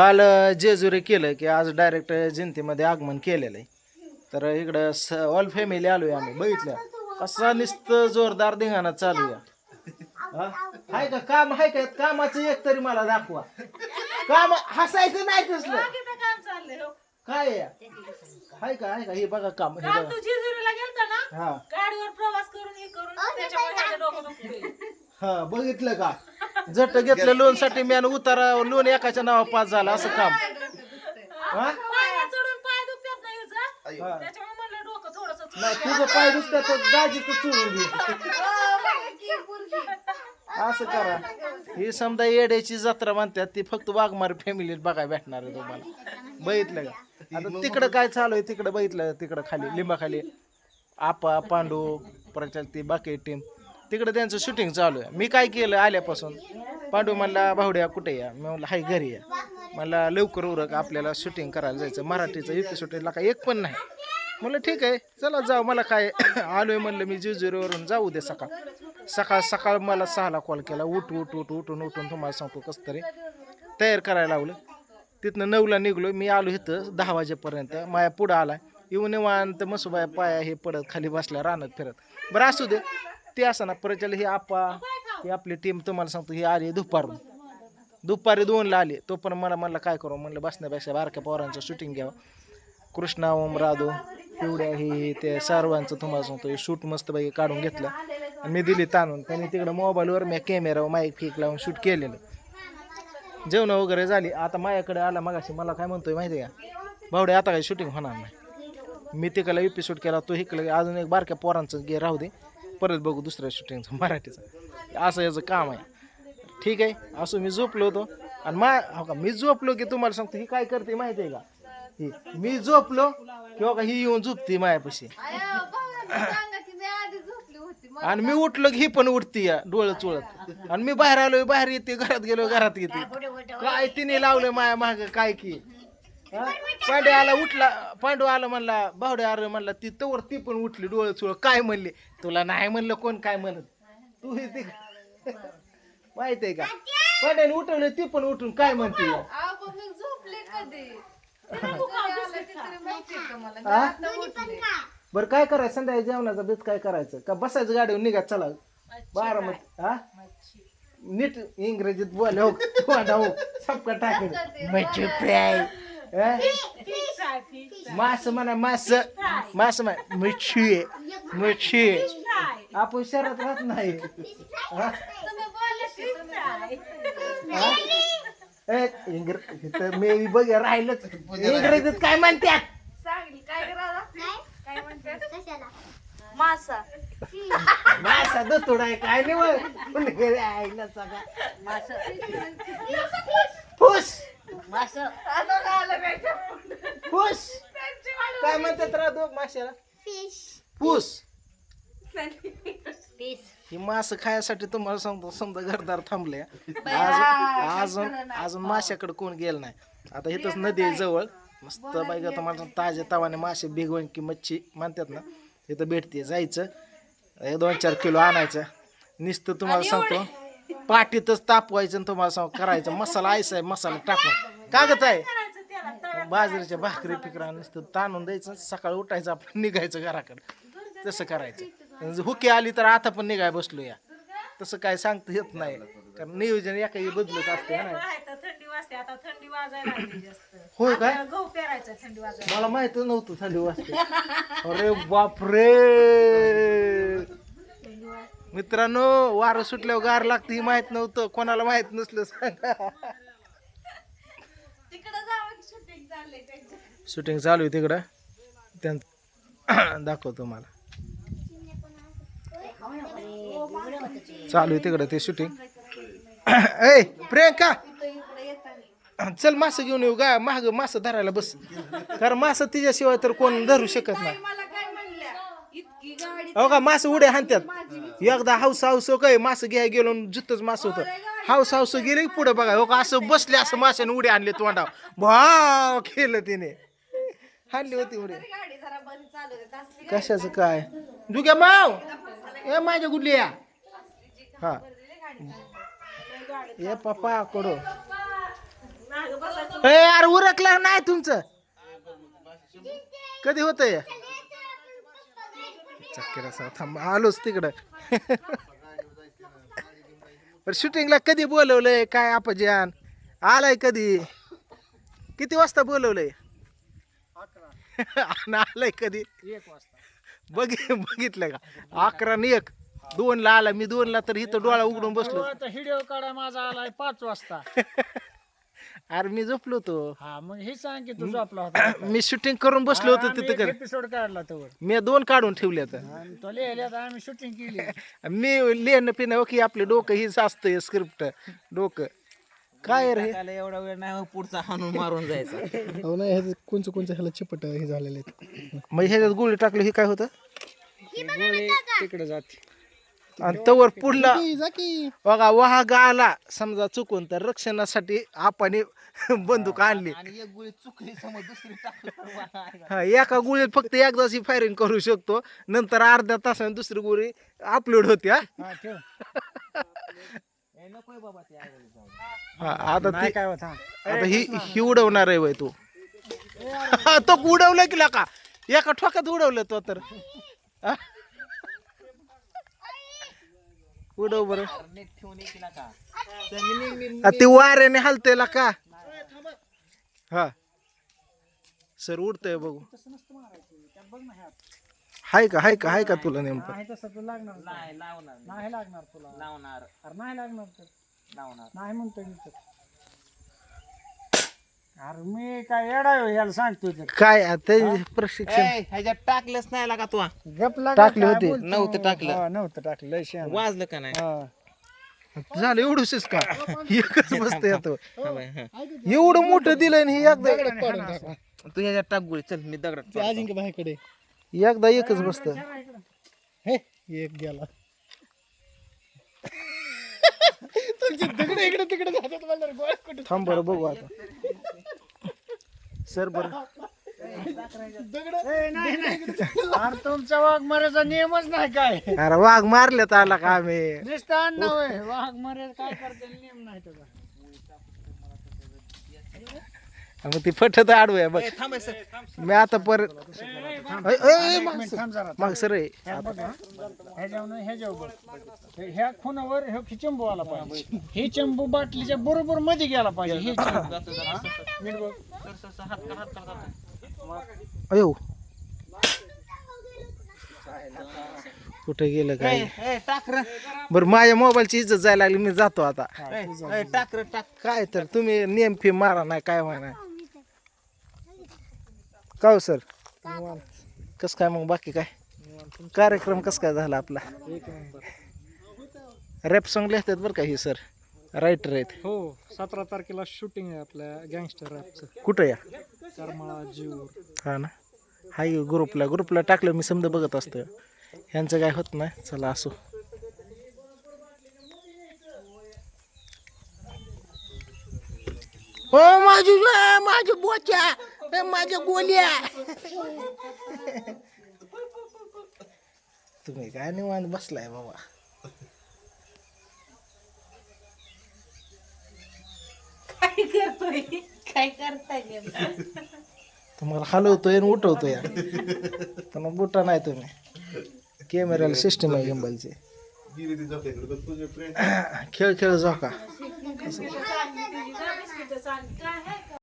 काल जेजुरी केलं की आज डायरेक्ट जयंतीमध्ये आगमन केलेलं आहे. तर इकडं स ऑल फॅमिली आलोय आम्ही बघितलं. असा नुसतं जोरदार धिंगाणा चालू आहे. हा? हाय का? काम हाय का? कामाचं एक तरी मला दाखवा. काम हसायचं नाही तसलं. काम चाललंय हो. काय आहे? हाय का? हाय का? हे बघा काम हे काल बघा. तू जेजुरीला गेलता ना? हा. गाडीवर प्रवास करून हे करून त्याच्यामुळे ह्याचं डोकं दुखतंय. हा बघितलं का? जट घेतलं लोनसाठी मी उतारा लोन एकाच्या नावा पास झाला असं काम. हा? चढून पाय दुखतात. हा. त्याच्यामुळे म्हणलं डोकं थोडस नाही तुझं पाय दुसऱ्या तर दाजीचं घे. असं करा. ही समजा येड्याची जत्रा म्हणतात ती फक्त वाघमार फॅमिलीत बघायला भेटणार आहे तुम्हाला. बघितलं का? आता तिकडं काय चालू आहे? तिकडं बघितलं तिकडं खाली लिंबाखाली. आपा पांडू प्रचार ती बाकी टीम तिकडं त्यांचं शूटिंग चालू आहे. मी काय केलं आल्यापासून पांडू म्हणला भावड्या कुठे या? मी म्हणलं हाय घरी या. मला लवकर उरक आपल्याला शूटिंग करायला जायचं. मराठीचं एपिसोडला काय एक पण नाही. म्हणलं ठीक आहे चला जाऊ मला काय आलोय म्हणलं मी जेजुरीवरून. जाऊ दे सकाळ. सकाळ सकाळ मला सहाला कॉल केला. उठ उठ उठ उठून उठून तुम्हाला सांगतो कसं तरी. तयार करायला लावलं. तिथनं नऊला निघलो मी आलो इथं दहा वाजेपर्यंत. माया पुढं आला येऊन निवांत मसुबाया पाया हे पडत खाली बसल्या रानात फिरत. बरं असू दे. ते असं ना परचल हे आपा ही आपली टीम तुम्हाला सांगतो हे आली दुपारून. दुपारी दोनला आली. तो पण मला म्हणलं काय करू? म्हणलं बसण्यापेक्षा बारक्या पोरांचं शूटिंग घ्यावं. कृष्णा ओम राधो पिवड्या हे ते सर्वांचं तुम्हाला सांगतो हे शूट मस्तपैकी काढून घेतलं. आणि मी दिली ताणून. त्यांनी तिकडं मोबाईलवर मी कॅमेरा माईक फेक लावून शूट केलेलं. जेवण वगैरे झाली. आता माझ्याकडे आला मगाशी. मला काय म्हणतोय माहिती आहे का? भावडे आता काही शूटिंग होणार नाही. मी तिकडला एपिसोड केला. तो इकडे अजून एक बारक्या पोरांचं गे राहू दे. परत बघू दुसऱ्या शूटिंगचं मराठीचं. असं याचं काम आहे. ठीक आहे? असं मी झोपलो होतो. आणि मा हो का मी झोपलो की तुम्हाला सांगतो ही काय करते माहिती आहे का? ही मी झोपलो किंवा हो का ही येऊन झोपते मायापाशी. आणि मी उठलो की ही पण उठती या डोळं चोळत. आणि मी बाहेर आलो बाहेर येते घरात गेलो घरात येते. काय तिने लावलं माया माग काय की? पांडे आला उठला पांडू आला म्हणला बावडे अरे म्हणला ती तवर ती पण उठली डोळं चोळ. काय म्हणले? तुला नाही म्हणलं कोण काय म्हणत? तू हे ते माहीत आहे का? पांड्याने उठवलं ती पण उठून काय म्हणते? बरं काय करायचं? संध्याकाळी जेवणाचा बेत काय करायचं? का बसायचं गाडीवर निघा चला. बारामती हा नीट इंग्रजीत बोल हो तोंडा हो सबका टाकेल. मच्छी फ्राय. मास म्हणा मास मास म्हणा मच्छी आहे, मच्छी आहे. आपण शहरात राहत नाही मी बघ राहिलंच इंग्रजीत काय म्हणतात मासा मासा दतोड आहे काय नाही मग पण घरी फुस. मासा. फुस. काय म्हणतात राहतो माशाला पीस ही मास खायसाठी तुम्हाला सांगतो समजा घरदार थांबले अजून अजून अजून माशाकडे कोण गेलं नाही. आता इथंच नदी आहे जवळ. मस्त बाई का तुम्हाला ताज्या तवाने मासे बिगवण की मच्छी म्हणतात ना तिथं भेटते जायचं. एक दोन चार किलो आणायचं. नुसतं तुम्हाला सांगतो. पाठीतच तापवायचं आणि तुम्हाला सांग करायचं. मसाला आयसा आहे मसाला टाकून. कागद आहे बाजरीच्या भाकरी पिकरा नुसतं ताणून द्यायचं सकाळी उठायचं आपण निघायचं घराकडे. तसं करायचं. हुकी आली तर आता पण निघाय बसलो या. तसं काय सांगता येत नाही. कारण नियोजन एका बदलत असते ना होय काय? मला माहीत नव्हतं थंडी वाजते. अरे बापरे! मित्रांनो वारं सुटल्यावर गार लागतं ही माहीत नव्हतं. कोणाला माहीत नसलं सांगा. शूटिंग चालू आहे तिकडं. त्यां दाखवतो मला चालू आहे तिकडं ते शूटिंग ए प्रियंका! चल मासं घेऊन येऊ गा. महाग मासं धरायला बस. कारण मासं तिच्याशिवाय तर कोण धरू शकत नाही. हो का मासं उड्या हाणत्यात. एकदा हाऊस हाऊस काय मासं घ्याय गेलो जुतच मासं होतं. हाऊस हाऊस गेले पुढे बघा. हो का असं बसले असं माशाने उड्या आणले तोंडा भाव केलं तिने. हाणली होती उडी. कशाचं काय? जुग्या माव! ए माझ्या गुडलिया हा. ये पप्पा कडो. ए यार उरकलं नाही तुमचं. कधी होतंय? चक्कर असा थांब. आलोच तिकडं. पण शूटिंगला कधी बोलवलंय? काय अपजान? आलाय कधी? किती वाजता बोलवलंय? आलाय कधी? बघ बघितलं का? अकरा आणि एक. दोनला आला मी दोनला तर इथं डोळा उघडून बसलो. आता व्हिडिओ काढा माझा आलाय पाच वाजता. अरे मी झोपलो होतो. हा मग हे सांग की तुझा आपला होता मी शूटिंग करून बसलो होतो तिथं कर एपिसोड काढला तर मी दोन काढून ठेवले तर आणि तो लिहिल्यात आम्ही शूटिंग केली. मी लेणं पिणं की आपले डोकं हीच असतंय स्क्रिप्ट डोकं. काय रे? त्याला एवढा वेळ नाही मग पुढचा हाणून मारून जायचा. हो नाही ह्याचं कोणचं कोणचं ह्याला चिपट हे झालेले आहेत. मग ह्याच्यात गोळी टाकली हे काय होतं? गोळी तिकडे जाते. आणि तवर पुढला ई, जा की. बघा वाघ आला समजा चुकून तर रक्षणासाठी आपण बंदूक आणली. आणि एक गोळी चुकली समज दुसरी टाकली. हा एका गोळीत फक्त एकदाच फायरिंग करू शकतो. नंतर अर्ध्या तासाने दुसरी गोळी अपलोड होते हा. हा ठेव. नको बाबा ते आईला जाऊ हा, आता नाही ती काय होता आता ही ही उडवणार आहे वय तू. हा, तो उडवलं की का एका ठोक्यात उडवलं तो तर. हा? उडव बरं. ती वाऱ्याने हलते का? हा. सर उडतंय बघू. हाय का हाय का हाय का तुला नेमकं? तसं लागणार नाही. लावणार नाही लागणार तुला. लावणार. अरे नाही लागणार तर. लावणार. नाही म्हणतो मी तर. अरे मी काय येडा आहे हो, याला सांगतो तर. काय आ, ते प्रशिक्षण. ए, ह्याच्यात टाकलंच नाही लागा तू गप लागा टाकली काय होती. बोलतो? नव्हतं टाकलं. हा, नव्हतं टाकलं लय शहाणा. वाजलं का नाही? हा. झालं एवढंच का? एकच मस्त येतो. हा बाई, हा. एवढं मोठं आणि हे एकदा तू ह्याच्यात टाक गोळी चल मी दगडात ते अजिंक्य भाईकडे एकदा एकच बसत हे एक गेला. तुमचे दगड इकडे तिकडे जातात मला गोळ्या कुठे थांब बरं बघू आता. सर बरं. ए, नाही, नाही. अरे तुमचा वाघ मारायचा नियमच नाही काय? अरे वाघ मारल्यात आला का आम्ही? नुसतं अन्न होय. वाघ मारायचा काय करते नियम नाही त्याचा. मग ती फटत आडवूया बघ. थांब सर मी आता परत ऐ, ऐ, ऐ, माग सर. हे- ह्या खुनावर हे चंबू आला पाहिजे. हे चंबू बाटलीच्या बरोबर मध्ये गेला पाहिजे. हे चंबू. नीट बघ. हात कर हात कर जातो. अयो. कुठे गेलं काय? ए, टाक रे. बरं माझ्या मोबाईलची इज्जत जायला लागली मी जातो आता. ए, टाक काय तर तुम्ही नेम फी मारा नाही काय म्हणा का हो सर? कस काय मग बाकी काय? कार्यक्रम कस काय झाला आपला? रॅप सॉंग लिहितात बरं का ही सर? रायटर आहेत. हो सतरा तारखेला शूटिंग आहे आपल्या गँगस्टर रॅपचं कुठं या? करमाळा जीव हा ना? हाय ग्रुपला ग्रुपला टाकलं मी समजा बघत असतो ह्यांचं काय होत नाही चला असो. हो माझी माझ्या बोच्या! ए, माझ्या गोल्या. तुम्ही काय निवांत बसलाय बाबा? काय करतोय? काय करताय नेमकं? तुम्हाला हलवतोय आणि उठवतोय. पण बुटा नाही तुम्ही. कॅमेऱ्याला सिस्टम आहे गिंबलची खेळ खेळ झोका. बिस्किटं सांग, तुझी जा बिस्किटं सांग. काय आहे?